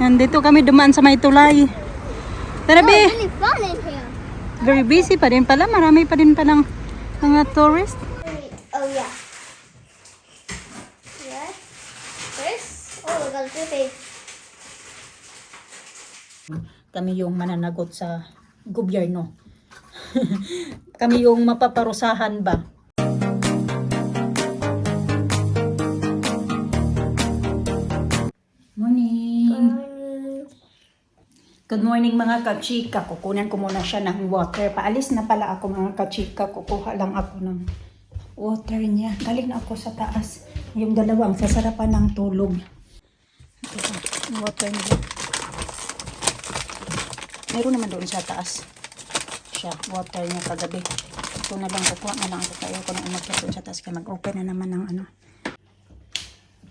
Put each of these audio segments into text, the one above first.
Nandito kami dumaan sa may tulay. Tara, Oh, be. here. Very busy pa din pala. Marami pa din palang mga tourist. Oh yeah. Yes. This. Oh, we got a big. Kami yung mananagot sa gobyerno. kami yung mapaparusahan ba? Good morning mga kachika. Kukunan ko muna siya ng water. Paalis na pala ako mga kachika. Kukuha lang ako ng water niya. Galing na ako sa taas. Yung dalawang sasarapan ng tulog. Water niya. Meron naman doon sa taas. Siya, water niya kagabi. Ito na lang, kukuha na lang ako. Kaya ko na umakyat sa taas. Kaya mag-open na naman ng ano.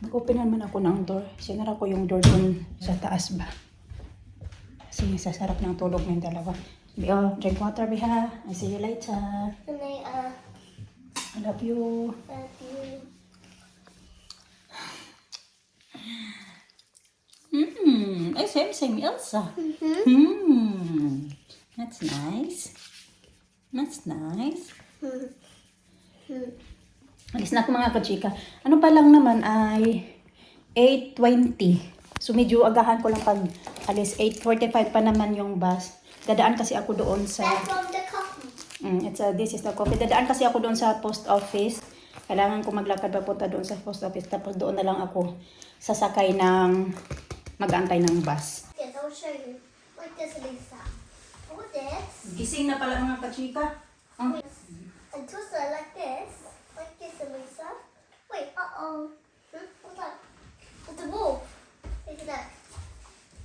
Mag-open na naman ako ng door. Sinara ko yung door doon sa taas ba. Kasi sa sarap ng tulog ng dalawa. Bi- Oh, drink water, Biha. I see you later. And they uh, I love you. that you. Hmm, ay, same, same, Elsa. Mhm. Hmm, that's nice. That's nice. Hmm. Alis na ako mga kachika. Ano pa lang naman ay 8.20. So medyo agahan ko lang pag alis. 8.45 pa naman yung bus. Dadaan kasi ako doon sa... That's from the coffee. Mm, it's a, this is the coffee. Dadaan kasi ako doon sa post office. Kailangan ko maglakad papunta doon sa post office. Tapos doon na lang ako sasakay ng mag-antay ng bus. Yes, I'll show you. Like this, Lisa. Oh, this. Gising na pala mga kachika. Oh. And twist it like this. Like this, Elisa. Wait, uh-oh. Hmm? What's that? It's a wall. It out.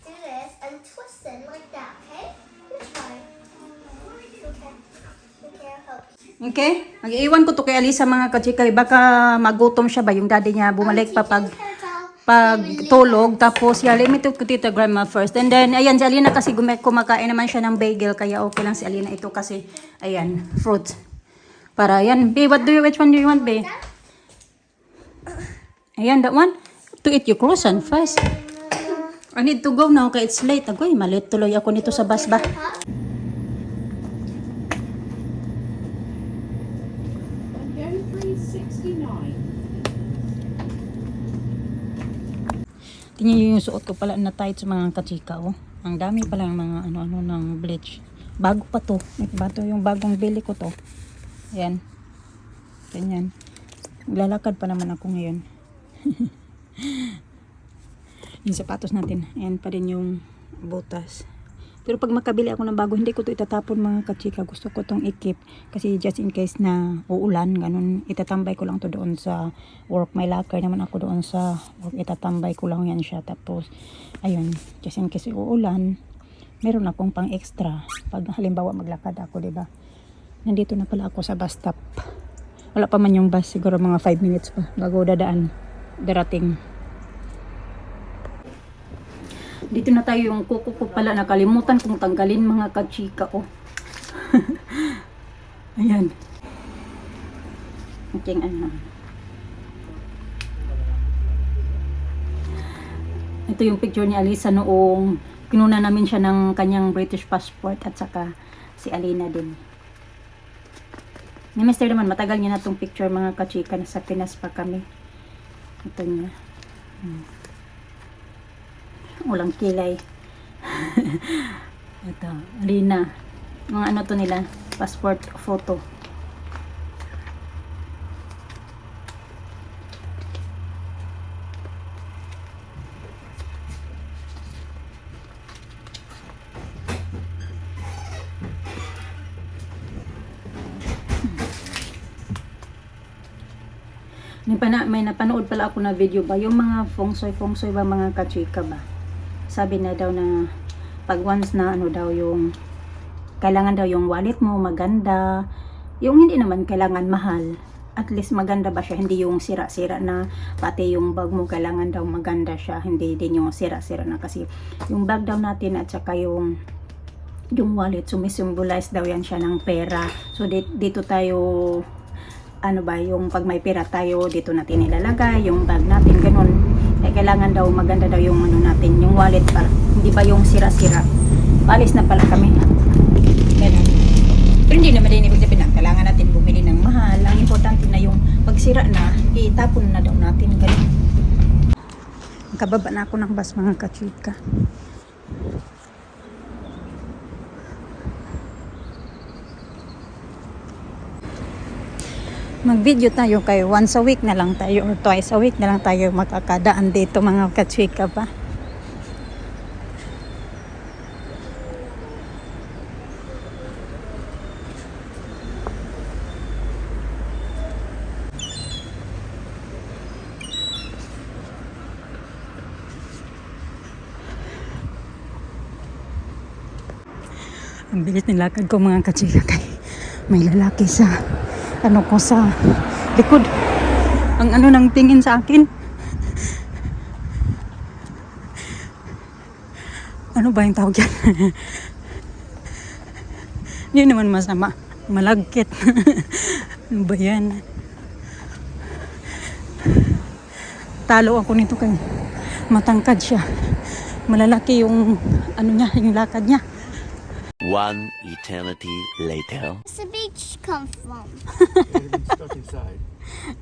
Do this and twist it like that, okay? You try. Okay. Mag-iwan ko to kay Alisa mga kachika. Baka magutom siya ba? Yung daddy niya bumalik pa pag pag tulog. Tapos yeah, talk to tita grandma first. And then ayan si Alina kasi gume- kumakain naman siya ng bagel kaya okay lang si Alina ito kasi ayan fruit. Para ayan be what do you which one do you want be ayan that one? To eat your croissant first I need to go now kaya it's late agoy malit tuloy ako nito sa bus ba Again, 369. Tingnan niyo yung suot ko pala na tight sa mga kachika, oh. Ang dami pala ng mga ano-ano ng bleach. Bago pa to. Bato yung bagong bili ko to. Ayan. Ganyan. Lalakad pa naman ako ngayon. yung sapatos natin. Ayan pa din yung butas. Pero pag makabili ako ng bago, hindi ko to itatapon mga kachika. Gusto ko tong ikip. Kasi just in case na uulan, ganun, itatambay ko lang to doon sa work. May locker naman ako doon sa work. Itatambay ko lang yan siya. Tapos, ayun, just in case uulan, meron akong pang extra. Pag halimbawa maglakad ako, ba? Nandito na pala ako sa bus stop. Wala pa man yung bus. Siguro mga 5 minutes pa bago dadaan. Darating. Dito na tayo yung kuko ko pala. Nakalimutan kong tanggalin mga kachika ko. Ayan. Ating ano. Ito yung picture ni Alisa noong kinuna namin siya ng kanyang British passport at saka si Alina din. Ni Mr. naman, matagal niya na itong picture mga kachika. Nasa Pinas pa kami. Ito niya. Hmm. Walang kilay. Ito, Alina. Mga ano to nila, passport photo. May, pana, may napanood pala ako na video ba, yung mga feng shui, feng shui ba mga kachika ba? Sabi na daw na pag once na ano daw yung kailangan daw yung wallet mo maganda, yung hindi naman kailangan mahal. At least maganda ba siya, hindi yung sira-sira na pati yung bag mo kailangan daw maganda siya, hindi din yung sira-sira na kasi yung bag daw natin at saka yung yung wallet, sumisimbolize daw yan siya ng pera. So, di- dito tayo ano ba, yung pag may pera tayo, dito natin ilalagay, yung bag natin, ganun. Kailangan daw maganda daw yung ano natin, yung wallet para hindi ba yung sira-sira. Balis na pala kami. Ganun. Pero hindi naman din ibig sabihin na kailangan natin bumili ng mahal. Ang importante na yung pag sira na, itapon na daw natin. Ganun. Kababa na ako ng bus mga kachika. Mag-video tayo kayo. Once a week na lang tayo or twice a week na lang tayo makakadaan dito mga kachika pa. Ang bilis ng lakad ko mga kachika kay may lalaki sa ano ko sa likod. Ang ano nang tingin sa akin. Ano ba yung tawag yan? Hindi naman masama. Malagkit. ano ba yan? Talo ako nito kay matangkad siya. Malalaki yung ano niya, yung lakad niya. One eternity later. Where's the beach come from? You've been stuck inside.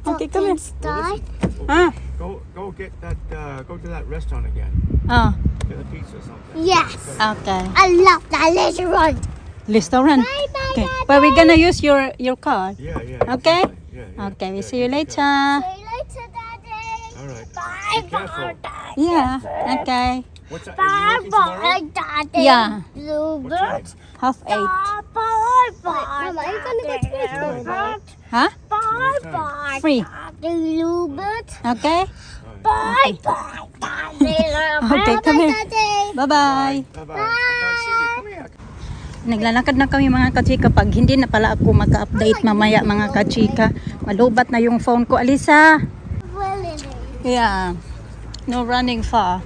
Okay, come here. Inside? Ah, Go, go get that. Uh, go to that restaurant again. ah, Get a pizza or something. Yes. okay. I love that restaurant. Restaurant. Bye bye. Okay, but we're gonna use your your card. Yeah, yeah. Okay. exactly. Yeah, yeah, Okay, we yeah, see you yeah, later. See you later, Daddy. All right. Bye Be careful. bye. Yeah. Okay. What's that? Bye Are you working tomorrow? bye, Daddy. Yeah. Bluebird. Half eight. Bye bye bye. Mama, you gonna go to Bluebird? Huh? Bye bye. Free. Bluebird. Okay. Bye bye. Okay, come here. Bye bye. Bye bye. Naglalakad na kami mga kachika pag hindi na pala ako maka-update mamaya mga kachika. Malubat na yung phone ko. Alisa. Yeah. No running far.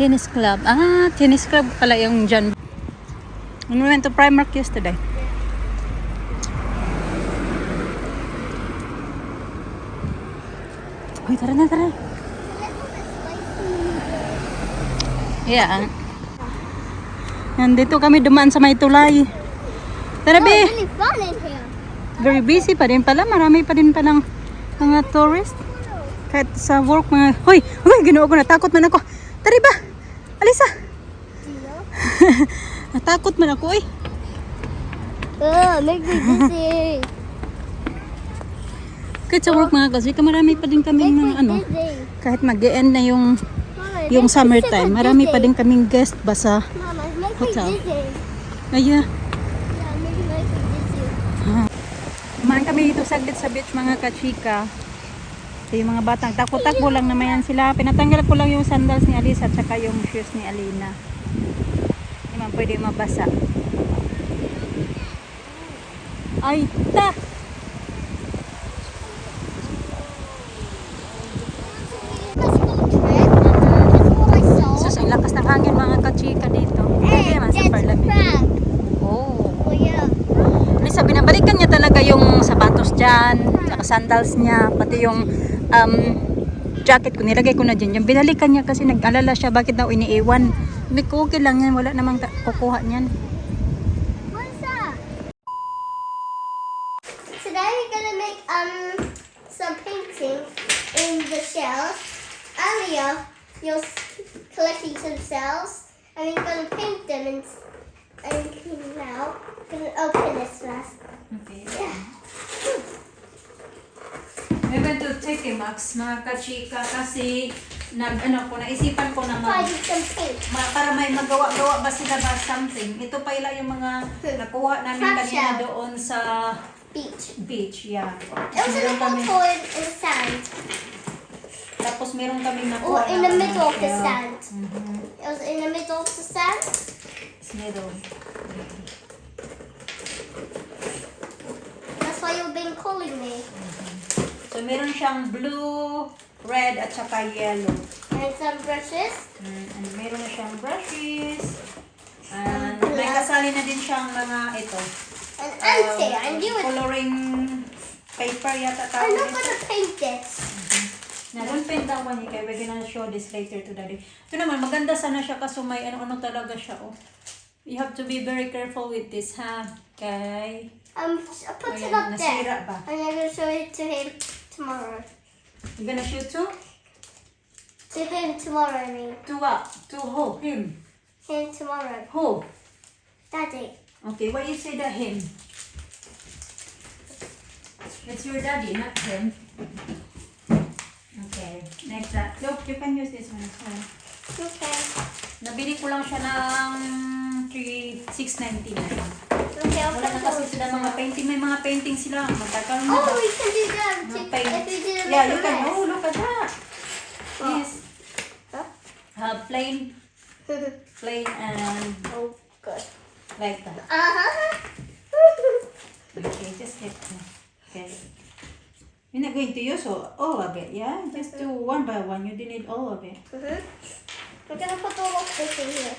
Tennis club. Ah, tennis club pala yung dyan. When we went to Primark yesterday. Uy, tara na, tara. Yeah. Nandito kami dumaan sa may tulay. Tara, Oh, be. Very busy pa din pala. Marami pa din palang mga tourist. Kahit sa work, mga... Hoy! Hoy! Ginoo ko. Natakot man ako. Tari ba? Alisa! Natakot man ako eh. Oh, make me dizzy. Kahit sa work mga kasi, marami pa din kaming mga ano. Kahit mag-end na yung, Mama, yung summertime, marami pa din kaming guest ba sa Hotel. me dizzy. Aya. Yeah, make me make me dizzy. Kumain kami dito saglit sa beach mga kachika. Ito yung mga batang takbo-takbo lang naman yan sila. Pinatanggal ko lang yung sandals ni Alisa at saka yung shoes ni Alina. Hindi man pwede mabasa. Ay, ta! Sus, ang lakas ng hangin mga kachika dito. Pwede Hey, naman sa crab. Oh. Oh. Alisa, binabalikan niya talaga yung sapatos dyan, saka sandals niya, pati yung um, jacket ko, nilagay ko na dyan. Yung binalikan niya kasi nag-alala siya, bakit daw iniiwan. Ko, okay lang yan, wala namang kukuha niyan. That? Today we're gonna make um some painting in the shells. Earlier, you're collecting some cells, and we're gonna paint them and and now gonna open this first. Okay. Yeah. We went to Max, mga kachika, kasi nag, ano ko, naisipan ko na ma- para may magawa-gawa ba sila ba something. Ito pa ila yung mga nakuha namin kanina doon sa Beach. beach, yeah. It was in the Meron kami- in the sand, Tapos meron kami nakuha or in the middle of the sand. Mhm. It was in the middle of the sand. Meron. That's why you've been calling me. So, meron siyang blue, red, at saka yellow. And some brushes. Mm, and meron na siyang brushes. And may kasali na din siyang mga ito. An um, ante. I knew it. Coloring paper yata I'm tawag not ito. gonna paint this. Na don't paint that one, Ikay. We're gonna show this later to daddy. Ito naman, maganda sana siya kaso may ano-ano talaga siya, oh. You have to be very careful with this, ha? Okay. Um, I put it Ayan, up there. nasira ba? And I'm gonna show it to him tomorrow. You gonna shoot too? To him tomorrow, I mean. To what? To who? Him. Him tomorrow. Who? Daddy. Okay, why you say that him? It's your daddy, not him. Okay, next that. Look, you can use this one as well. Okay. Nabili ko lang siya ng 3, 6.99. Okay, Wala na kasi sila mga painting. May mga painting sila. Magkakaroon na. Oh, we can do that Mga too. paint. If we do it Yeah, you can. Oh, look at that. What? Yes. Huh? Uh, plain, plain and oh, good. like that. Uh-huh. Okay, just get Okay. You're not going to use all, all of it, yeah? Just do one by one. You didn't need all of it. Mhm. We're gonna put all of this in here.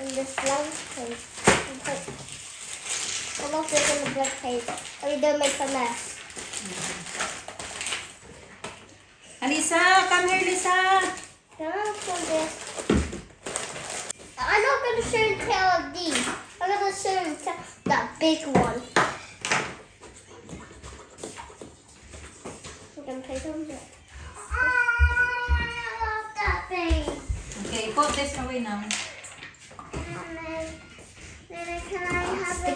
In this blank page. And put all of this in the blank page. And we don't make a mess. Alisa, come here, Lisa. Then I'll put this. I'm not gonna show and tell of these. I'm gonna show and tell that big one. I'm gonna take them there. I love that thing. Okay, put this away now.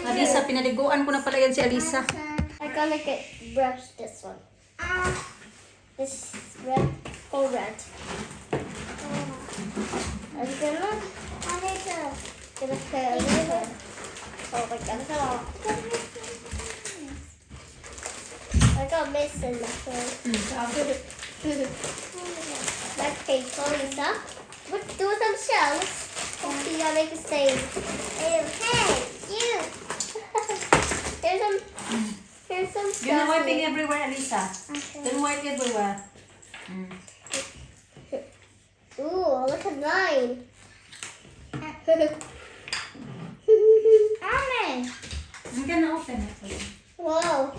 Alisa, pinaliguan ko na pala yan si Alisa. I'm gonna get brush this one. This red or red. I'm gonna. I to get a these. Oh my god. I got missing that one. That paper, Lisa. Let's do some shells. Hopefully, I make a. Hey, hey, you. There's some. Here's some stuff. You're not wiping here. everywhere, Alisa. Okay. Don't wipe everywhere. Mm. Ooh, look at mine. Amen. I'm gonna open it for you. Whoa.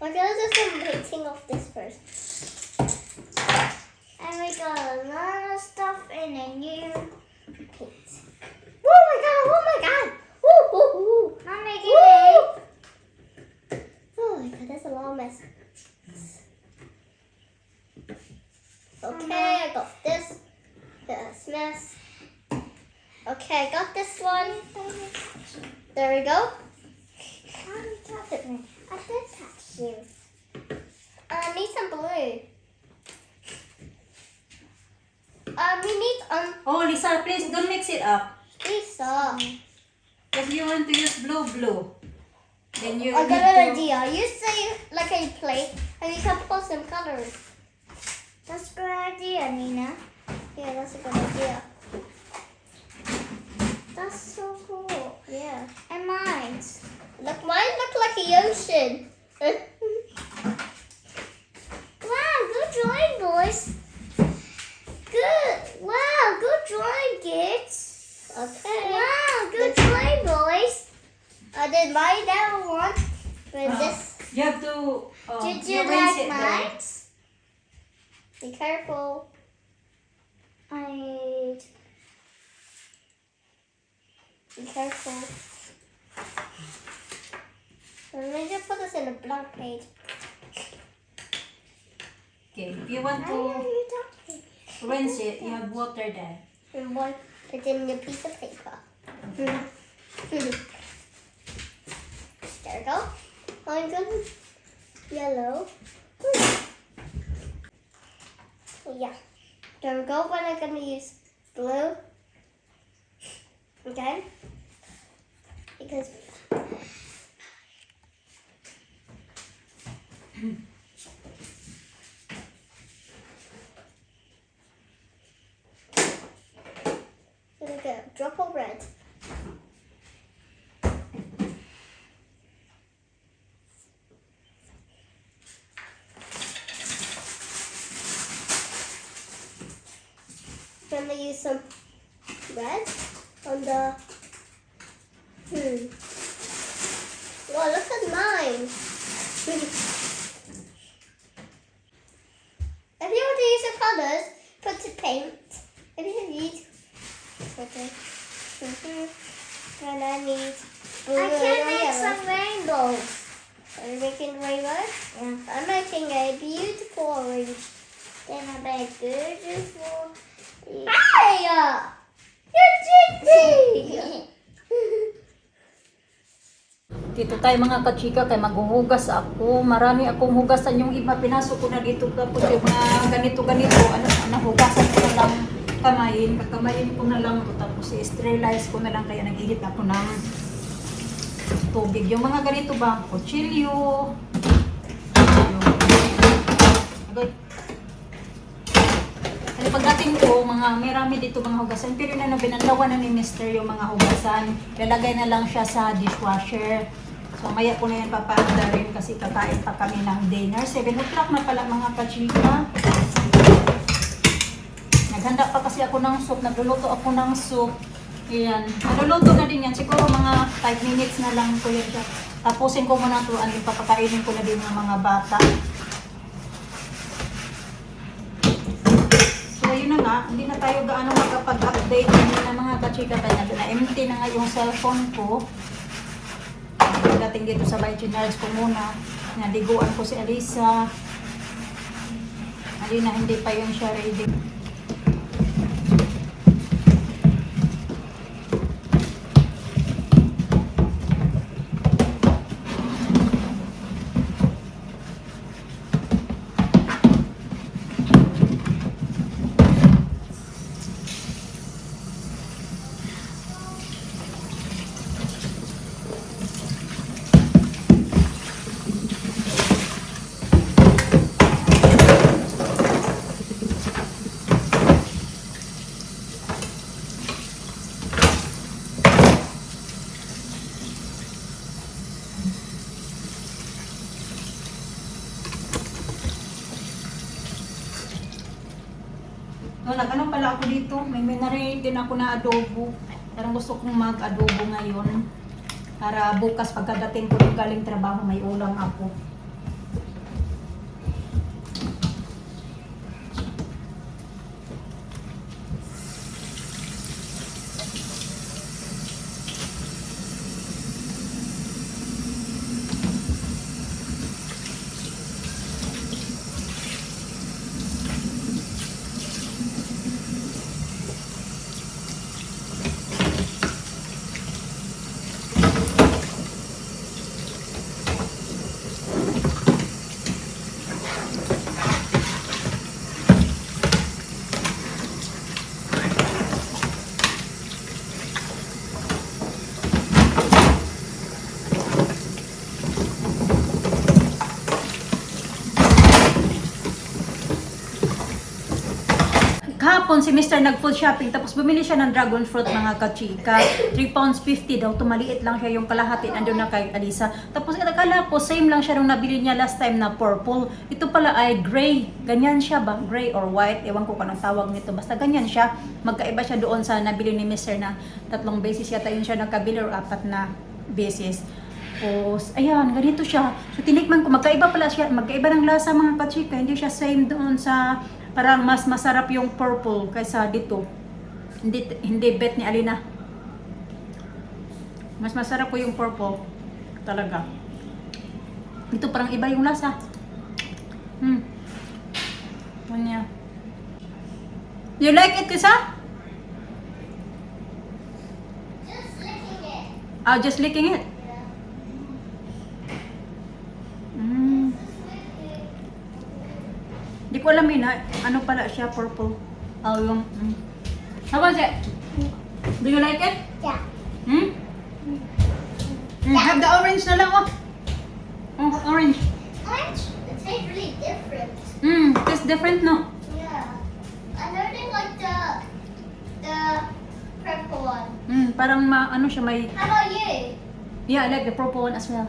We're gonna do some painting of this first. And we got a lot of stuff in a new paint. Oh my god, oh my god! Woo, woo, woo. I'm making it. Oh my god, that's a lot of mess. Okay, I got this. This. Okay, I got this one. There we go. How you touch it? I did touch you. I need some blue. Um, we need um Oh, Lisa, please don't mix it up. Lisa. If you want to use blue, blue, then you I got an to. idea. You say like a plate, and you can put some colors. That's a good idea, Nina. Yeah, that's a good idea. That's so cool. Yeah. And mine. Look, mine look like a ocean. wow, good drawing, boys. Good. Wow, good drawing, kids. Okay. Wow, good drawing, boys. I did mine that one. But Uh, this. You have to. Uh, Did you rinse like it though. mine? Be careful. I. Be careful. Let me just put this in a blank page. Okay, if you want Why are to you talking? rinse it, you have water there. And one put it in a piece of paper. there we go. I'm gonna yellow. Yeah. We go. But I'm gonna use blue. Okay. Because Gonna get a drop of red. Gonna some red on the Hmm. Oh, look at mine. if you want to use the colours, put the paint. If you need, put it. And I need blue I can make some rainbows. Are you making rainbows? Yeah. I'm making a beautiful orange. Then I make beautiful. You're cheating! Dito tayo mga kachika kay maghuhugas ako. Marami akong hugasan yung iba. Pinasok ko na dito. Tapos yung mga ganito-ganito, ano, nahugasan ko na lang kamayin. Kakamayin ko na lang. Tapos i-sterilize ko na lang. Kaya nag-ihit ako ng tubig. Yung mga ganito ba? Kutsilyo. Yung... Pagdating ko, mga marami dito mga hugasan. Pero na binandawan na ni Mister yung mga hugasan. Lalagay na lang siya sa dishwasher. So maya ko na yan papaanda rin kasi kakain pa kami ng dinner. 7 o'clock na pala mga kachika. Naghanda pa kasi ako ng soup. Nagluluto ako ng soup. Ayan. Nagluluto na din yan. Siguro mga 5 minutes na lang ko yan. Tapusin ko muna ito. Ano, papakainin ko na din ng mga bata. So, yun na nga, hindi na tayo gaano makapag-update kanina mga kachika kaya na empty na nga yung cellphone ko. Pagdating dito sa bahay, chinarge ko muna. Naliguan ko si Alisa. Alina, hindi pa yun siya ready. No, nag-ano pala ako dito, may minarin din ako na adobo. Parang gusto kong mag-adobo ngayon. Para bukas pagkadating ko ng galing trabaho, may ulam ako. Kahapon si Mr. nag-full shopping tapos bumili siya ng dragon fruit mga kachika. 3 pounds 50 daw. Tumaliit lang siya yung kalahati. Andun na kay Alisa. Tapos akala ko same lang siya nung nabili niya last time na purple. Ito pala ay gray. Ganyan siya ba? Gray or white? Ewan ko kung anong tawag nito. Basta ganyan siya. Magkaiba siya doon sa nabili ni Mr. na tatlong beses yata yun siya nagkabili or apat na beses. Tapos, ayan, ganito siya. So, tinikman ko, magkaiba pala siya, magkaiba ng lasa mga kachika. Hindi siya same doon sa, parang mas masarap yung purple kaysa dito. Hindi, hindi bet ni Alina. Mas masarap ko yung purple. Talaga. Ito parang iba yung lasa. Hmm. Kanya. You like it, Kisa? Just licking it. Oh, just licking it. Mm. Di ko alam yun ha. Ano pala siya, purple. Oh, yung... Mm. How was it? Do you like it? Yeah. Hmm? Mm, have the orange na lang, oh. Oh, orange. Orange? It tastes really different. Mm, it's different, no? Yeah. I don't like the the purple one. Mm, parang ma, ano siya, may... How about you? Yeah, I like the purple one as well.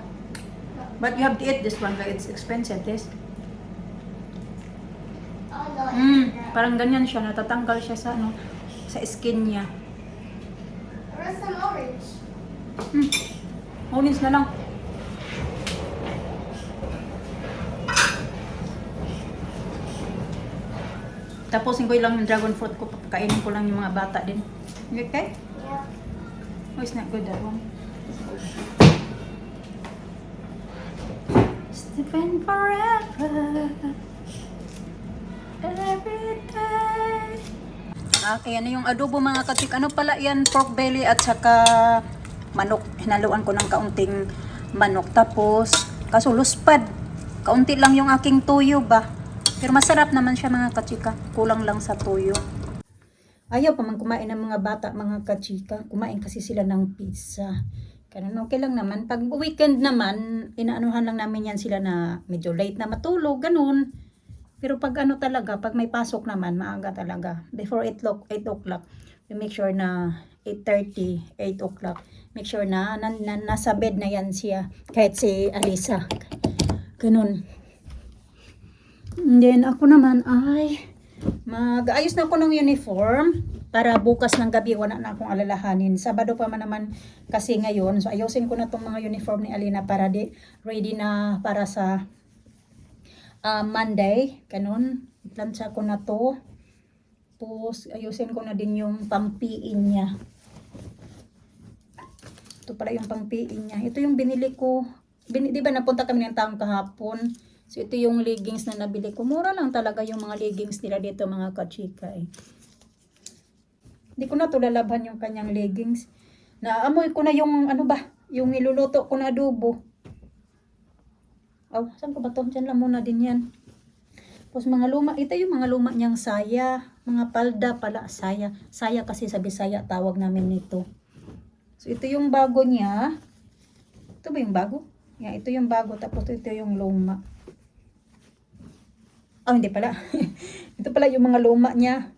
But you have to eat this one, like it's expensive, this. Oh no. it's Mm, not. Parang ganyan siya, natatanggal siya sa, ano, sa skin niya. Where's some orange? Hmm. Mornings na lang. Tapusin ko lang yung dragon fruit ko. Papakainin ko lang yung mga bata din. Okay? Yeah. Oh, it's not good that one. Stephen forever. Okay, ano yung adobo mga katik? Ano pala yan? Pork belly at saka manok. Hinaluan ko ng kaunting manok. Tapos, kaso luspad. Kaunti lang yung aking tuyo ba? Pero masarap naman siya mga kachika. Kulang lang sa tuyo. Ayaw pa man kumain ng mga bata, mga kachika. Kumain kasi sila ng pizza. Ganun, okay lang naman. Pag weekend naman, inaanuhan lang namin yan sila na medyo late na matulog, ganun. Pero pag ano talaga, pag may pasok naman, maaga talaga. Before 8 o'clock, 8 o'clock, we make sure na 8.30, 8 o'clock. Make sure na, na, na nasa bed na yan siya. Kahit si Alisa. Ganun. And then ako naman ay mag-ayos na ako ng uniform para bukas ng gabi wala na akong alalahanin. Sabado pa man naman kasi ngayon. So ayusin ko na tong mga uniform ni Alina para di ready na para sa ah, Monday. Ganun. Plancha ko na to. Tapos ayusin ko na din yung pampiin niya. Ito pala yung pampiin niya. Ito yung binili ko. Bin, di ba napunta kami ng taong kahapon? So ito yung leggings na nabili ko. Mura lang talaga yung mga leggings nila dito mga kachika eh. Hindi ko na to lalabhan yung kanyang leggings. Naamoy ko na yung ano ba, yung niluluto ko na adobo. Oh, saan ko ba to? Diyan lang muna din yan. Tapos mga luma, ito yung mga luma niyang saya. Mga palda pala, saya. Saya kasi sa Bisaya tawag namin nito. So ito yung bago niya. Ito ba yung bago? Yeah, ito yung bago. Tapos ito yung luma. Oh, hindi pala. ito pala yung mga luma niya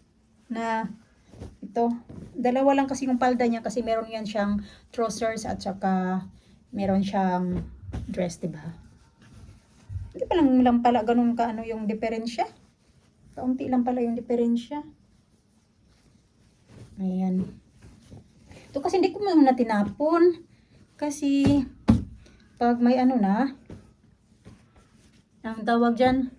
na ito. Dalawa lang kasi yung palda niya kasi meron yan siyang trousers at saka meron siyang dress, di ba? Hindi pa lang, lang pala ganun ka ano yung diferensya. Kaunti lang pala yung diferensya. Ayan. Ito kasi hindi ko muna tinapon. Kasi pag may ano na, ang tawag dyan,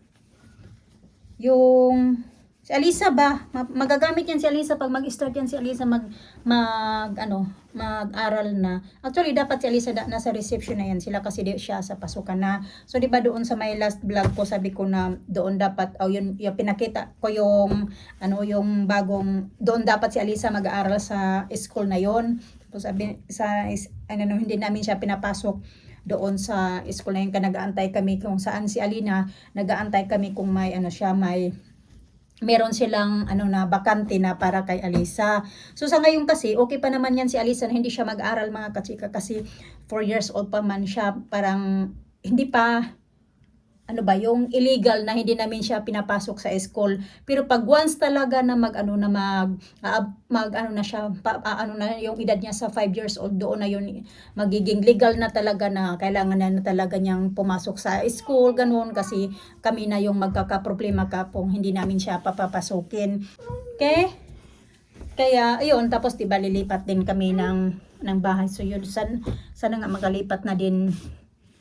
yung si Alisa ba? Ma- magagamit yan si Alisa. Pag mag-start yan si Alisa mag mag ano mag-aral na. Actually dapat si Alisa da, nasa reception na yan. Sila kasi di siya sa pasukan na. So di ba doon sa my last vlog ko sabi ko na doon dapat oh yun yung pinakita ko yung ano yung bagong doon dapat si Alisa mag-aaral sa school na yon tapos sabi sa ano no, hindi namin siya pinapasok doon sa school na yun. Ka nag-aantay kami kung saan si Alina. Nag-aantay kami kung may ano siya may meron silang ano na bakante na para kay Alisa. So sa ngayon kasi okay pa naman yan si Alisa na hindi siya mag-aral mga kachika kasi 4 years old pa man siya parang hindi pa ano ba yung illegal na hindi namin siya pinapasok sa school. Pero pag once talaga na mag ano na mag ah, mag ano na siya pa, ah, ano na yung edad niya sa 5 years old doon na yun magiging legal na talaga na kailangan na, na talaga niyang pumasok sa school ganun. Kasi kami na yung magkakaproblema ka kung hindi namin siya papapasukin okay kaya ayun tapos diba lilipat din kami ng ng bahay. So yun san, sana nga makalipat na din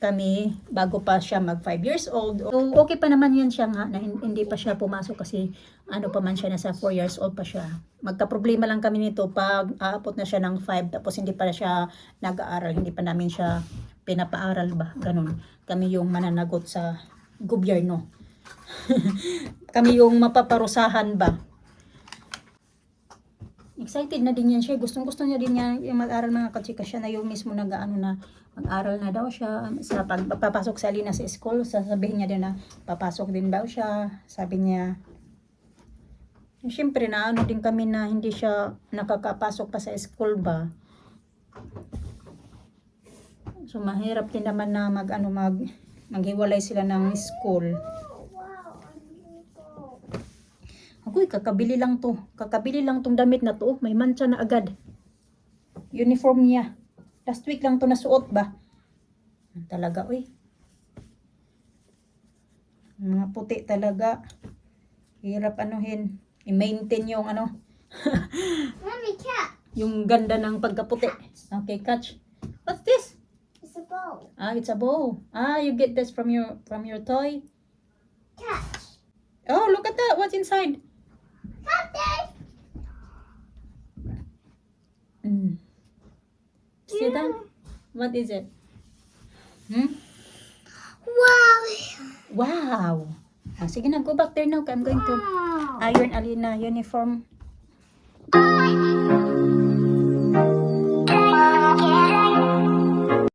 kami bago pa siya mag 5 years old. So, okay pa naman yun siya nga na hin- hindi pa siya pumasok kasi ano pa man siya, nasa 4 years old pa siya. Magka-problema lang kami nito pag aabot na siya ng 5 tapos hindi pa siya nag-aaral, hindi pa namin siya pinapaaral ba, ganun. Kami yung mananagot sa gobyerno. kami yung mapaparusahan ba. Excited na din yan siya. Gustong gusto niya din yan yung mag-aral mga kachika siya na yung mismo nag-ano na mag-aral na daw siya. Sa pag papasok sa Alina sa school, sasabihin niya din na papasok din daw siya. Sabi niya, Siyempre na ano din kami na hindi siya nakakapasok pa sa school ba. So mahirap din naman na mag ano mag maghiwalay sila ng school. Ako'y kakabili lang to. Kakabili lang tong damit na to. May mancha na agad. Uniform niya. Last week lang to nasuot ba? Talaga, uy. Mga puti talaga. Hirap anuhin. I-maintain yung ano, Mommy, cat. yung ganda ng pagkaputi. Okay, catch. What's this? It's a bowl. Ah, it's a bow. Ah, you get this from your from your toy. Catch. Oh, look at that. What's inside? Catch Mm. That? What is it? Hmm? Wow. Wow. Ah, sige na, go back there now. I'm going to iron Alina uniform.